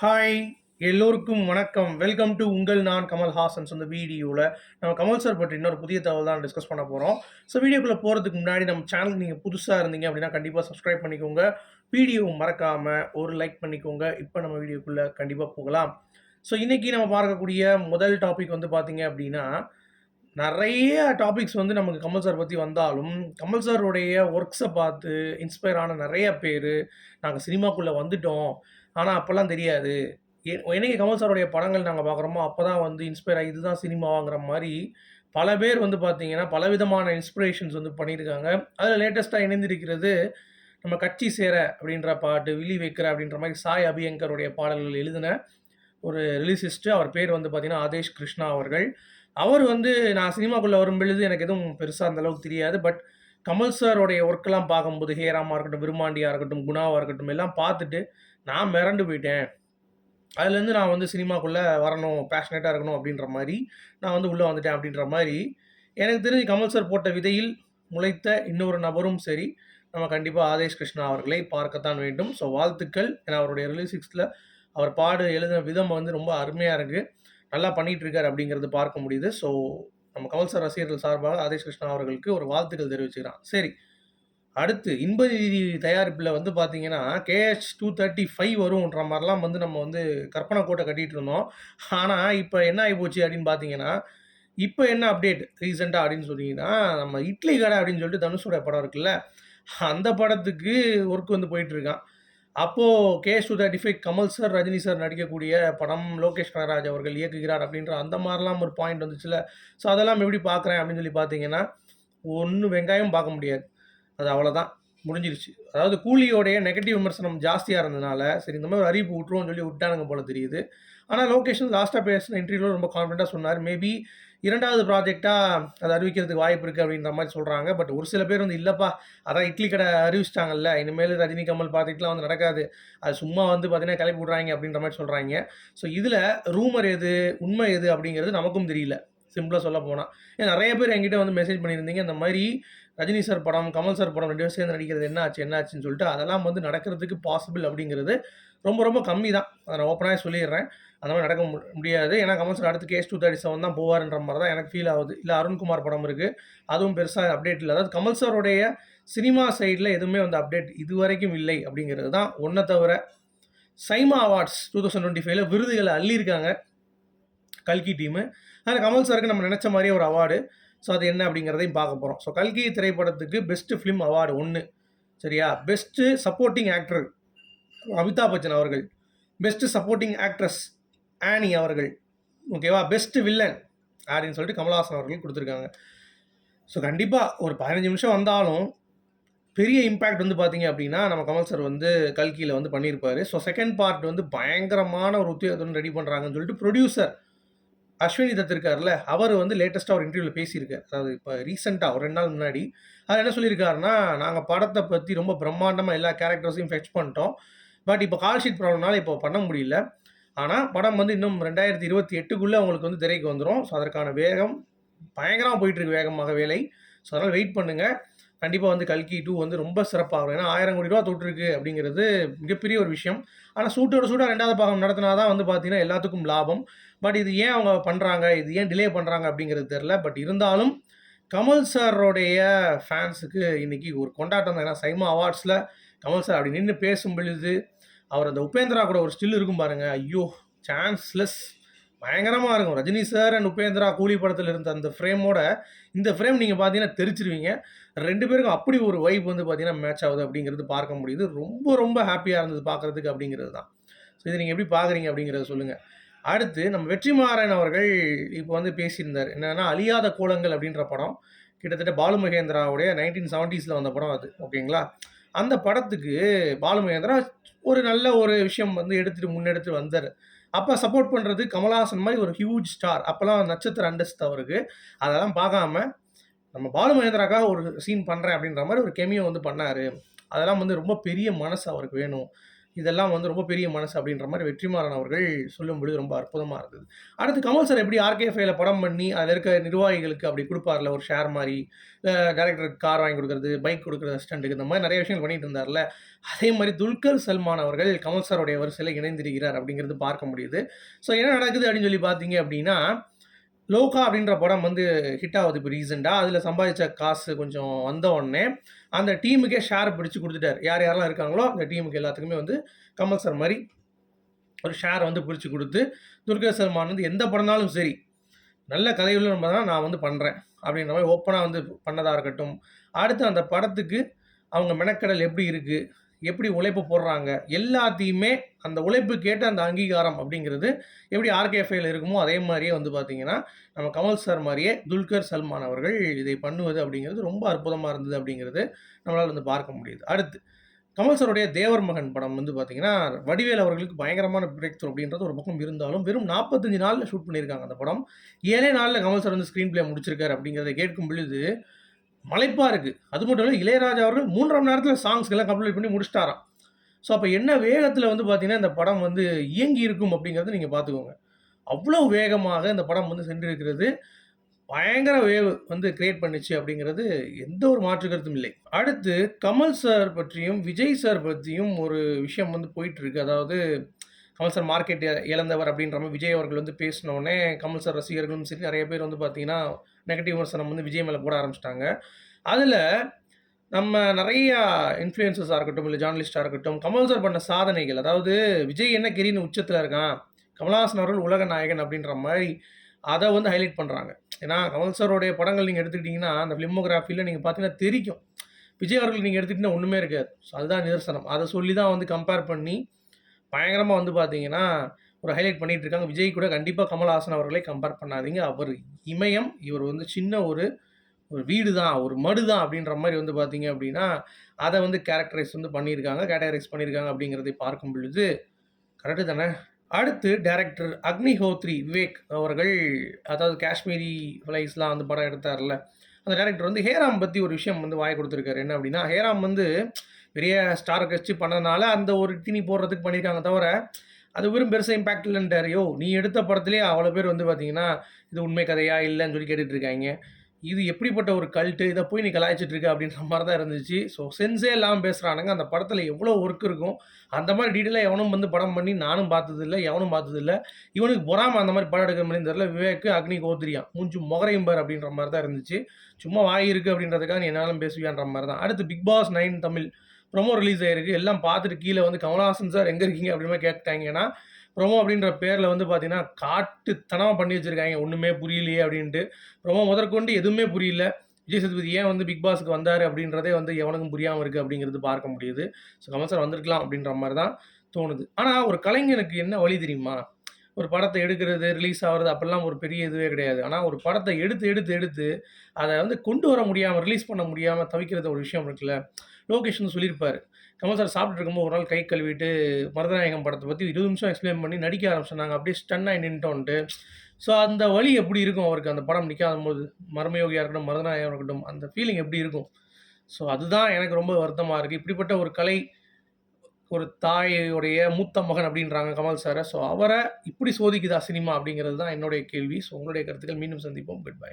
Hi எல்லோருக்கும் வணக்கம். Welcome to உங்கள் நான் கமல் ஹாசன்ஸ் வீடியோவில் நம்ம கமல் சார் பற்றி இன்னொரு புதிய தகவல் தான் டிஸ்கஸ் பண்ண போகிறோம் ஸோ வீடியோக்குள்ளே போகிறதுக்கு முன்னாடி நம்ம சேனலுக்கு நீங்கள் புதுசாக இருந்தீங்க அப்படின்னா கண்டிப்பாக சப்ஸ்கிரைப் பண்ணிக்கோங்க. வீடியோ மறக்காமல் ஒரு லைக் பண்ணிக்கோங்க. இப்போ நம்ம வீடியோக்குள்ளே கண்டிப்பாக போகலாம். ஸோ இன்றைக்கி நம்ம பார்க்கக்கூடிய முதல் டாபிக் வந்து பார்த்தீங்க அப்படின்னா நிறைய டாபிக்ஸ் வந்து நமக்கு கமல் சார் பற்றி வந்தாலும் கமல் சாருடைய ஒர்க்ஸை பார்த்து இன்ஸ்பயர் ஆன நிறைய பேர் நாங்கள் சினிமாக்குள்ளே வந்துட்டோம். ஆனால் அப்போல்லாம் தெரியாது. என்னைக்கு கமல் சாருடைய படங்கள் நாங்கள் பார்க்குறோமோ அப்போ தான் வந்து இன்ஸ்பயர் ஆகி இதுதான் சினிமாவாங்கிற மாதிரி பல பேர் வந்து பார்த்தீங்கன்னா பலவிதமான இன்ஸ்பிரேஷன்ஸ் வந்து பண்ணியிருக்காங்க. அதில் லேட்டஸ்ட்டாக இணைந்திருக்கிறது நம்ம கட்சி சேர அப்படின்ற பாட்டு விழி வைக்கிற அப்படின்ற மாதிரி சாய் அபியங்கருடைய பாடல்கள் எழுதின ஒரு ரிலீசிஸ்ட்டு அவர் பேர் வந்து பார்த்தீங்கன்னா ஆதேஷ் கிருஷ்ணா அவர்கள். அவர் வந்து நான் சினிமாக்குள்ளே வரும் பொழுது எனக்கு எதுவும் பெருசாக அந்தளவுக்கு தெரியாது. பட் கமல் சாரோடைய ஒர்க்கெல்லாம் பார்க்கும்போது ஹேராமா இருக்கட்டும் விருமாண்டியாக இருக்கட்டும் குணாவாக இருக்கட்டும் எல்லாம் பார்த்துட்டு நான் மிரண்டு போயிட்டேன். அதுலேருந்து நான் வந்து சினிமாக்குள்ளே வரணும் பேஷனேட்டாக இருக்கணும் அப்படின்ற மாதிரி நான் வந்து உள்ளே வந்துட்டேன் அப்படின்ற மாதிரி எனக்கு தெரிஞ்சு கமல் சார் போட்ட விதையில் முளைத்த இன்னொரு நபரும் சரி நம்ம கண்டிப்பாக ஆதேஷ் கிருஷ்ணா அவர்களை பார்க்கத்தான் வேண்டும். ஸோ வாழ்த்துக்கள். ஏன்னா அவருடைய ரிலீசிக்ஸில் அவர் பாடு எழுதின விதம் வந்து ரொம்ப அருமையாக இருக்குது நல்லா பண்ணிகிட்ருக்கார் அப்படிங்கிறது பார்க்க முடியுது. ஸோ நம்ம கமல் சார் ரசிகர்கள் சார்பாக ஆதேஷ் கிருஷ்ணா அவர்களுக்கு ஒரு வாழ்த்துக்கள் தெரிவிச்சுக்கிறான். சரி அடுத்து இன்பநிதி தயாரிப்பில் வந்து பார்த்தீங்கன்னா கேஹெச் டூ தேர்ட்டி ஃபைவ் வரும்ன்ற மாதிரிலாம் வந்து நம்ம வந்து கற்பனை கோட்டை கட்டிகிட்டு இருந்தோம். ஆனால் இப்போ என்ன ஆகி போச்சு அப்படின்னு பார்த்தீங்கன்னா இப்போ என்ன அப்டேட் ரீசெண்டாக அப்படின்னு சொன்னீங்கன்னா நம்ம இட்லி கடை அப்படின்னு சொல்லிட்டு தனுஷோட படம் இருக்குல்ல அந்த படத்துக்கு ஒர்க் வந்து போயிட்டுருக்கான் அப்போது KS two thirty five Kamal sir Rajini sir நடிக்கக்கூடிய படம் லோகேஷ் கனராஜ் அவர்கள் இயக்குகிறார் அப்படின்ற அந்த மாதிரிலாம் ஒரு பாயிண்ட் வந்துச்சுல. ஸோ அதெல்லாம் எப்படி பார்க்குறேன் அப்படின்னு சொல்லி பார்த்தீங்கன்னா ஒன்றும் வெங்காயம் பார்க்க முடியாது. அது அவ்வளோதான் முடிஞ்சிருச்சு. அதாவது கூலியோடைய நெகட்டிவ் விமர்சனம் ஜாஸ்தியாக இருந்ததுனால சரி இந்த மாதிரி ஒரு அறிவிப்பு விட்டுருவோம்னு சொல்லி விட்டானுங்க போல தெரியுது. ஆனால் லோகேஷன் லாஸ்ட்டாக பேசின இன்டர்வியூவில் ரொம்ப கான்ஃபிடண்ட்டாக சொன்னார். மேபி இரண்டாவது ப்ராஜெக்டாக அதை அறிவிக்கிறதுக்கு வாய்ப்பு இருக்குது அப்படின்ற மாதிரி சொல்கிறாங்க பட் ஒரு சில பேர் வந்து இல்லைப்பா அதான் இட்லி கடை அறிவிச்சிட்டாங்கல்ல இனிமேல் ரஜினி கமல் ப்ராஜெக்ட்லாம் வந்து நடக்காது. அது சும்மா வந்து பார்த்தீங்கன்னா கிளப்பி விட்றாங்க அப்படின்ற மாதிரி சொல்கிறாங்க ஸோ இதில் ரூமர் எது உண்மை எது அப்படிங்கிறது நமக்கும் தெரியல. சிம்பிளாக சொல்ல போனால் ஏன் நிறைய பேர் என்கிட்ட வந்து மெசேஜ் பண்ணியிருந்தீங்க. இந்த மாதிரி ரஜினி சார் படம் கமல் சார் படம் ரெண்டு பேரும் சேர்ந்து நடிக்கிறது என்ன ஆச்சு என்ன ஆச்சுன்னு சொல்லிட்டு அதெல்லாம் வந்து நடக்கிறதுக்கு பாசிபிள் அப்படிங்கிறது ரொம்ப ரொம்ப கம்மி தான். அதை நான் ஓப்பனாக சொல்லிடுறேன். அந்த மாதிரி நடக்க முடியாது. ஏன்னா கமல் சார் அடுத்து கேஸ் டூ தேர்ட்டி செவன் தான் போவார்ன்ற மாதிரி தான் எனக்கு ஃபீல் ஆகுது. இல்லை அருண்குமார் படம் இருக்குது அதுவும் பெருசாக அப்டேட் இல்லை. அதாவது கமல் சாருடைய சினிமா சைடில் எதுவுமே வந்து அப்டேட் இது வரைக்கும் இல்லை அப்படிங்கிறது தான் ஒன்றை தவிர SIIMA awards two thousand twenty ஃபைவ்ல விருதுகளை அள்ளியிருக்காங்க கல்கி டீமு அதில் கமல் சாருக்கு நம்ம நினச்ச மாதிரியே ஒரு அவார்டு ஸோ அது என்ன அப்படிங்கிறதையும் பார்க்க போகிறோம் ஸோ கல்கி திரைப்படத்துக்கு பெஸ்ட்டு ஃபிலிம் அவார்டு ஒன்று சரியா? Best supporting actor Amitabh Bachchan அவர்கள் பெஸ்ட்டு சப்போர்ட்டிங் ஆக்ட்ரஸ் ஆனி அவர்கள் ஓகேவா பெஸ்ட்டு வில்லன் அப்படின்னு சொல்லிட்டு கமல்ஹாசன் அவர்கள் கொடுத்துருக்காங்க. ஸோ கண்டிப்பாக ஒரு பதினஞ்சு நிமிஷம் வந்தாலும் பெரிய இம்பேக்ட் வந்து பார்த்தீங்க அப்படின்னா நம்ம கமல் சார் வந்து கல்கியில் வந்து பண்ணியிருப்பாரு. ஸோ செகண்ட் பார்ட் வந்து பயங்கரமான ஒரு உத்தியோகத்துடன் ரெடி பண்ணுறாங்கன்னு சொல்லிட்டு ப்ரொடியூசர் அஸ்வினி தத் இருக்கார்ல அவர் வந்து லேட்டஸ்ட்டாக ஒரு இன்டர்வியூவில் பேசியிருக்கார். அதாவது இப்போ ரீசெண்டாக ஒரு ரெண்டு நாள் முன்னாடி. அவர் என்ன சொல்லியிருக்காருன்னா நாங்கள் படத்தை பற்றி ரொம்ப பிரம்மாண்டமாக எல்லா கேரக்டர்ஸையும் ஃபெச் பண்ணிட்டோம். பட் இப்போ கால் ஷீட் ப்ராப்ளம்னால இப்போ பண்ண முடியல. ஆனால் படம் வந்து இன்னும் ரெண்டாயிரத்தி இருபத்தி எட்டுக்குள்ளே அவங்களுக்கு வந்து திரைக்கு வந்துடும் ஸோ அதற்கான வேகம் பயங்கரமாக போயிட்டுருக்கு வேகமாக வேலை. ஸோ அதனால் வெயிட் பண்ணுங்கள் கண்டிப்பாக வந்து கல்கி டூ வந்து ரொம்ப சிறப்பாகும். ஏன்னா ஆயிரம் கோடி ரூபா தொட்டிருக்கு அப்படிங்கிறது மிகப்பெரிய ஒரு விஷயம். ஆனால் சூட்டோட சூடாக ரெண்டாவது பாகம் நடத்தினா தான் வந்து பார்த்தீங்கன்னா எல்லாத்துக்கும் லாபம். பட் இது ஏன் அவங்க பண்ணுறாங்க இது ஏன் டிலே பண்ணுறாங்க அப்படிங்கிறது தெரில பட் இருந்தாலும் கமல் சாரோடைய ஃபேன்ஸுக்கு இன்னைக்கு ஒரு கொண்டாட்டம் தான். ஏன்னா சைமா அவார்ட்ஸில் கமல் சார் அப்படி நின்று பேசும் பொழுது அவர் அந்த உபேந்திரா கூட ஒரு ஸ்டில் இருக்கும் பாருங்கள் ஐயோ சான்ஸ்லெஸ் பயங்கரமாக இருக்கும். ரஜினி சார் அண்ட் உபேந்திரா கூலி படத்தில் இருந்த அந்த ஃப்ரேமோட இந்த ஃப்ரேம் நீங்கள் பார்த்தீங்கன்னா தெரிச்சிருவீங்க. ரெண்டு பேருக்கும் அப்படி ஒரு வைப் வந்து பார்த்தீங்கன்னா மேட்ச் ஆகுது அப்படிங்கிறது பார்க்க முடியுது. ரொம்ப ரொம்ப ஹாப்பியாக இருந்தது பார்க்குறதுக்கு அப்படிங்கிறது தான். ஸோ இதை நீங்கள் எப்படி பார்க்குறீங்க அப்படிங்கிறத சொல்லுங்கள் அடுத்து நம்ம வெற்றிமாறன் அவர்கள் இப்போ வந்து பேசியிருந்தார். என்னன்னா அழியாத கோலங்கள் அப்படின்ற படம். கிட்டத்தட்ட பாலு மகேந்திராவுடைய நைன்டீன் செவன்ட்டீஸில் வந்த படம் அது. ஓகேங்களா அந்த படத்துக்கு பாலு மகேந்திரா ஒரு நல்ல ஒரு விஷயம் வந்து எடுத்துட்டு முன்னெடுத்து வந்தார். அப்போ சப்போர்ட் பண்ணுறது கமலஹாசன் மாதிரி ஒரு ஹியூஜ் ஸ்டார் அப்போல்லாம் நட்சத்திர அண்டஸ்ட் அவருக்கு. அதெல்லாம் பார்க்காம நம்ம பாலு மகேந்திராக்காக ஒரு சீன் பண்ணுறேன் அப்படின்ற மாதிரி ஒரு கெமியோ வந்து பண்ணார். அதெல்லாம் வந்து ரொம்ப பெரிய மனசு அவருக்கு வேணும். இதெல்லாம் வந்து ரொம்ப பெரிய மனசு அப்படின்ற மாதிரி வெற்றிமாறன் அவர்கள் சொல்லும்பொழுது ரொம்ப அற்புதமாக இருந்தது. அடுத்து கமல் சார் எப்படி ஆர்கேஃபைல படம் பண்ணி அதில் இருக்க நிர்வாகிகளுக்கு அப்படி கொடுப்பார்ல ஒரு ஷேர் மாதிரி டேரக்டருக்கு கார் வாங்கி கொடுக்குறது பைக் கொடுக்குறது அசிஸ்டண்ட்டுக்கு இந்த மாதிரி நிறைய விஷயங்கள் பண்ணிட்டு இருந்தார்ல. அதே மாதிரி துல்கர் சல்மான் அவர்கள் கமல் சாருடைய வரிசையில் இணைந்திருக்கிறார் அப்படிங்கிறது பார்க்க முடியுது. ஸோ என்ன நடக்குது அப்படின்னு சொல்லி பார்த்தீங்க அப்படின்னா லோகா அப்படின்ற படம் வந்து ஹிட் ஆகுது இப்போ ரீசெண்டாக அதில் சம்பாதிச்ச காசு கொஞ்சம் வந்த உடனே அந்த டீமுக்கே ஷேர் பிடிச்சி கொடுத்துட்டார். யார் யாரெல்லாம் இருக்காங்களோ அந்த டீமுக்கு எல்லாத்துக்குமே வந்து கமல் சார் மாதிரி ஒரு ஷேர் வந்து பிடிச்சி கொடுத்து துர்கா சல்மான் வந்து எந்த படம்னாலும் சரி நல்ல கதைகளும் நம்ம தான் நான் வந்து பண்ணுறேன் அப்படின்ற மாதிரி ஓப்பனாக வந்து பண்ணதாக இருக்கட்டும். அடுத்து அந்த படத்துக்கு அவங்க மெனக்கடல் எப்படி இருக்குது எப்படி உழைப்பு போடுறாங்க எல்லாத்தையுமே அந்த உழைப்பு கேட்ட அந்த அங்கீகாரம் அப்படிங்கிறது எப்படி ஆர்கேஃபையில் இருக்குமோ அதே மாதிரியே வந்து பார்த்திங்கன்னா நம்ம கமல் சார் மாதிரியே துல்கர் சல்மான் அவர்கள் இதை பண்ணுவது அப்படிங்கிறது ரொம்ப அற்புதமாக இருந்தது அப்படிங்கிறது நம்மளால் வந்து பார்க்க முடியுது. அடுத்து கமல் சாருடைய தேவர் மகன் படம் வந்து பார்த்தீங்கன்னா வடிவேல் அவர்களுக்கு பயங்கரமான பிரேக் த்ரூ அப்படின்றது ஒரு பக்கம் இருந்தாலும் வெறும் நாற்பத்தஞ்சு நாளில் ஷூட் பண்ணியிருக்காங்க அந்த படம். ஏழே நாளில் கமல் சார் வந்து ஸ்க்ரீன் பிளே முடிச்சிருக்காரு அப்படிங்கிறத கேட்கும் பொழுது மலைப்பாக இருக்குது அது மட்டும் இல்லை இளையராஜா அவர்கள் மூன்றாம் நேரத்தில் சாங்ஸ்க்கெல்லாம் கம்ப்ளீட் பண்ணி முடிச்சிட்டாராம். ஸோ அப்போ என்ன வேகத்தில் வந்து பார்த்தீங்கன்னா இந்த படம் வந்து இயங்கி இருக்கும் அப்படிங்கிறத நீங்கள் பார்த்துக்கோங்க அவ்வளோ வேகமாக இந்த படம் வந்து சென்றிருக்கிறது. பயங்கர வேவ் வந்து கிரியேட் பண்ணிச்சு அப்படிங்கிறது எந்த ஒரு மாற்று கருத்தும் இல்லை. அடுத்து கமல் சார் பற்றியும் விஜய் சார் பற்றியும் ஒரு விஷயம் வந்து போயிட்டுருக்கு அதாவது கமல் சார் மார்க்கெட் இழந்தவர் அப்படின்ற மாதிரி விஜய் அவர்கள் வந்து பேசினோடனே கமல் சார் ரசிகர்களும் சரி நிறைய பேர் வந்து பார்த்தீங்கன்னா நெகட்டிவ் விமர்சனம் வந்து விஜய் மேலே போட ஆரம்பிச்சிட்டாங்க. அதில் நம்ம நிறையா இன்ஃப்ளூயன்சஸாக இருக்கட்டும் இல்லை ஜேர்னலிஸ்டாக இருக்கட்டும் கமல் சார் பண்ண சாதனைகள் அதாவது விஜய் என்ன கிரின்னு உச்சத்தில் இருக்கான் கமல்ஹாசன் அவர்கள் உலக நாயகன் அப்படின்ற மாதிரி அதை வந்து ஹைலைட் பண்ணுறாங்க ஏன்னா கமல் சாரோடைய படங்கள் நீங்கள் எடுத்துக்கிட்டிங்கன்னா அந்த ஃபிலிமோகிராஃபியில் நீங்கள் பார்த்தீங்கன்னா தெரிக்கும் விஜய் அவர்கள் நீங்கள் எடுத்துக்கிட்டிங்கன்னா ஒன்றுமே இருக்காது. ஸோ அதுதான் நிதர்சனம். அதை சொல்லி தான் வந்து கம்பேர் பண்ணி பயங்கரமாக வந்து பார்த்தீங்கன்னா ஒரு ஹைலைட் பண்ணிகிட்டு இருக்காங்க விஜய் கூட கண்டிப்பாக கமல்ஹாசன் அவர்களை கம்பேர் பண்ணாதீங்க. அவர் இமயம் இவர் வந்து சின்ன ஒரு ஒரு வீடு தான் ஒரு மடு தான் அப்படின்ற மாதிரி வந்து பார்த்தீங்க அப்படின்னா அதை வந்து கேரக்டரைஸ் வந்து பண்ணியிருக்காங்க கேட்டகரைஸ் பண்ணியிருக்காங்க அப்படிங்கிறதை பார்க்கும் பொழுது கரெக்டு தானே? அடுத்து டேரக்டர் அக்னிஹோத்ரி விவேக் அவர்கள் அதாவது காஷ்மீரி ஃப்ளைஸ்லாம் வந்து படம் எடுத்தார்ல. அந்த டேரக்டர் வந்து ஹேராம் பற்றி ஒரு விஷயம் வந்து வாய் கொடுத்துருக்காரு. என்ன அப்படின்னா ஹேராம் வந்து பெரிய ஸ்டார் கட்சி பண்ணதுனால அந்த ஒரு திணி போடுறதுக்கு பண்ணியிருக்காங்க தவிர அது வெறும் பெருசாக இம்பேக்ட் இல்லைன்ட்டார். யோ நீ எடுத்த படத்துலேயே அவ்வளோ பேர் வந்து பார்த்தீங்கன்னா இது உண்மை கதையா இல்லைன்னு சொல்லி கேட்டுட்டு இருக்காங்க. இது எப்படிப்பட்ட ஒரு கல்ட்டு இதை போய் நீ கலாய்ச்சிட்டு இருக்க அப்படின்ற மாதிரி தான் இருந்துச்சு ஸோ சென்ஸே இல்லாமல் பேசுகிறானுங்க அந்த படத்தில் எவ்வளோ ஒர்க் இருக்கும். அந்த மாதிரி டீட்டெயிலாக எவனும் வந்து படம் பண்ணி நானும் பார்த்ததில்ல எவனும் பார்த்ததில்ல. இவனுக்கு பொறாமல் அந்த மாதிரி படம் எடுக்கிற மாதிரி தெரியல. விவேக்கு அக்னி கோத்திரியா மூஞ்சு முகரையும் பார் அப்படின்ற மாதிரி தான் இருந்துச்சு. சும்மா வாய் இருக்குது அப்படின்றதுக்காக நீ என்னாலும் பேசுவியான்ற மாதிரி தான் அடுத்து Bigg Boss nine Tamil. Promo release ஆயிருக்கு. எல்லாம் பார்த்துட்டு கீழே வந்து கமல்ஹாசன் சார் எங்கே இருக்கீங்க அப்படின்னு கேட்டாங்க ஏன்னா ப்ரொமோ அப்படின்ற பேரில் வந்து பார்த்தீங்கன்னா காட்டுத்தனமாக பண்ணி வச்சுருக்காங்க. ஒன்றுமே புரியலையே அப்படின்ட்டு. ப்ரொமோ முதற்கொண்டு எதுவுமே புரியல. விஜய் சேதுபதி ஏன் வந்து பிக் பாஸுக்கு வந்தார் அப்படின்றதே வந்து எவனுக்கும் புரியாமல் இருக்குது அப்படிங்கிறது பார்க்க முடியுது. ஸோ கமல் சார் வந்திருக்கலாம் அப்படின்ற மாதிரி தான் தோணுது. ஆனால் ஒரு கலைஞனுக்கு என்ன வழி தெரியுமா? ஒரு படத்தை எடுக்கிறது ரிலீஸ் ஆகிறது அப்படிலாம் ஒரு பெரிய இதுவே கிடையாது. ஆனால் ஒரு படத்தை எடுத்து எடுத்து எடுத்து அதை வந்து கொண்டு வர முடியாமல் ரிலீஸ் பண்ண முடியாமல் தவிக்கிறது ஒரு விஷயம் இருக்குல்ல. லோகேஷ்னு சொல்லியிருப்பார். கமல் சார் சாப்பிட்டு இருக்கும்போது ஒரு நாள் கை கழுவிட்டு மருதநாயகம் படத்தை பற்றி இருபது நிமிஷம் எக்ஸ்பிளைன் பண்ணி நடிக்க ஆரம்பிச்சிட்டாங்க அப்படியே ஸ்டன் ஆகி நின்ட்டோன்ட்டு ஸோ அந்த வழி எப்படி இருக்கும் அவருக்கு? அந்த படம் நிற்காத போது மர்மயோகியாக இருக்கட்டும் மருதநாயகம் இருக்கட்டும் அந்த ஃபீலிங் எப்படி இருக்கும்? ஸோ அதுதான் எனக்கு ரொம்ப வருத்தமாக இருக்குது இப்படிப்பட்ட ஒரு கலை ஒரு தாயுடைய மூத்த மகன் அப்படின்றாங்க கமல் சாரை. ஸோ அவரை இப்படி சோதிக்குதா சினிமா அப்படிங்கிறது தான் என்னுடைய கேள்வி. ஸோ உங்களுடைய கருத்துக்கள் மீண்டும் சந்திப்போம். Good bye